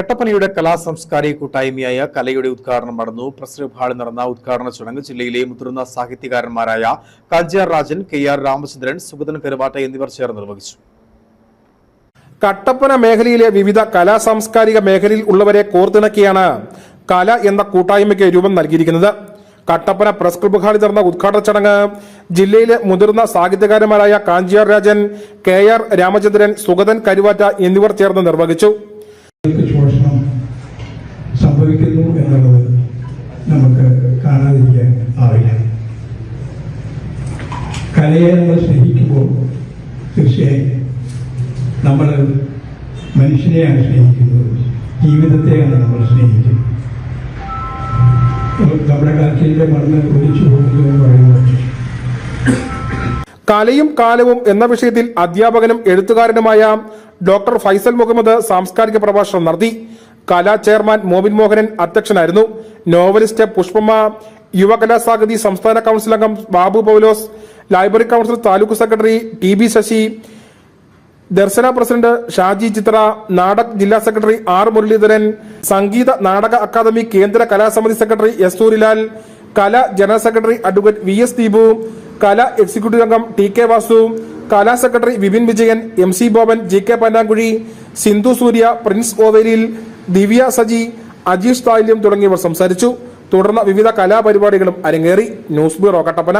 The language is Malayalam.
കട്ടപ്പനയുടെ കലാ സാംസ്കാരിക കൂട്ടായ്മയായ കലയുടെ ഉദ്ഘാടനം നടന്നു. പ്രസിഡന്റ് ഹാളിൽ നടന്ന ഉദ്ഘാടന ചടങ്ങ് ജില്ലയിലെ മുതിർന്ന സാഹിത്യകാരന്മാരായ കാഞ്ചിയാർ രാജൻ കെ ആർ രാമചന്ദ്രൻ സുഗതൻ കരുവാട്ട എന്നിവർ ചേർന്ന് നിർവഹിച്ചു. കട്ടപ്പന മേഖലയിലെ വിവിധ കലാ സാംസ്കാരിക മേഖലയിൽ ഉള്ളവരെ കോർത്തിണക്കിയാണ് കല എന്ന കൂട്ടായ്മയ്ക്ക് രൂപം നൽകിയിരിക്കുന്നത്. കട്ടപ്പന പ്രസ് ക്ലബ് ഹാളിൽ നടന്ന ഉദ്ഘാടന ചടങ്ങ് ജില്ലയിലെ മുതിർന്ന സാഹിത്യകാരന്മാരായ കാഞ്ചിയാർ രാജൻ കെ ആർ രാമചന്ദ്രൻ സുഗതൻ കരുവാറ്റ എന്നിവർ ചേർന്ന് നിർവഹിച്ചു. ശോഷണം സംഭവിക്കുന്നു എന്നുള്ളത് നമുക്ക് കാണാതിരിക്കാൻ ആവില്ല കലയെ നമ്മൾ സ്നേഹിക്കുമ്പോൾ തീർച്ചയായും നമ്മൾ മനുഷ്യനെയാണ് സ്നേഹിക്കുന്നത്. ജീവിതത്തെയാണ് നമ്മൾ സ്നേഹിക്കുന്നത്. നമ്മുടെ കാഴ്ചയിലെ മണ്ണ് ഒഴിച്ചു പോകുന്നു എന്ന് പറയുന്നത് കലയും കാലവും എന്ന വിഷയത്തിൽ അധ്യാപകനും എഴുത്തുകാരനുമായ ഡോക്ടർ ഫൈസൽ മുഹമ്മദ് സാംസ്കാരിക പ്രഭാഷണം നടത്തി. കലാ ചെയർമാൻ മോബിൻ മോഹനൻ അധ്യക്ഷനായിരുന്നു. നോവലിസ്റ്റ് പുഷ്പമ്മ യുവകലാസാഗതി സംസ്ഥാന കൗൺസിൽ അംഗം Babu Paulose library council taluk secretary T B Sasi Darshana president Shaji Chithra Natak ജില്ലാ secretary R Muraleedharan Sangeetha Nataka academy കേന്ദ്ര കലാസമിതി secretary S Surilal Kala general secretary advocate V S Deepu Kala executive അംഗം T K Vasu Kala secretary Vipin Vijayan M C Boban G K Pannankuzhi Sindhu Surya Prince Ovelil Divya Saji Ajeesh Thalyam തുടങ്ങിയവർ സംസാരിച്ചു. തുടർന്ന് വിവിധ കലാപരിപാടികളും അരങ്ങേറി. News bureau Kattappana.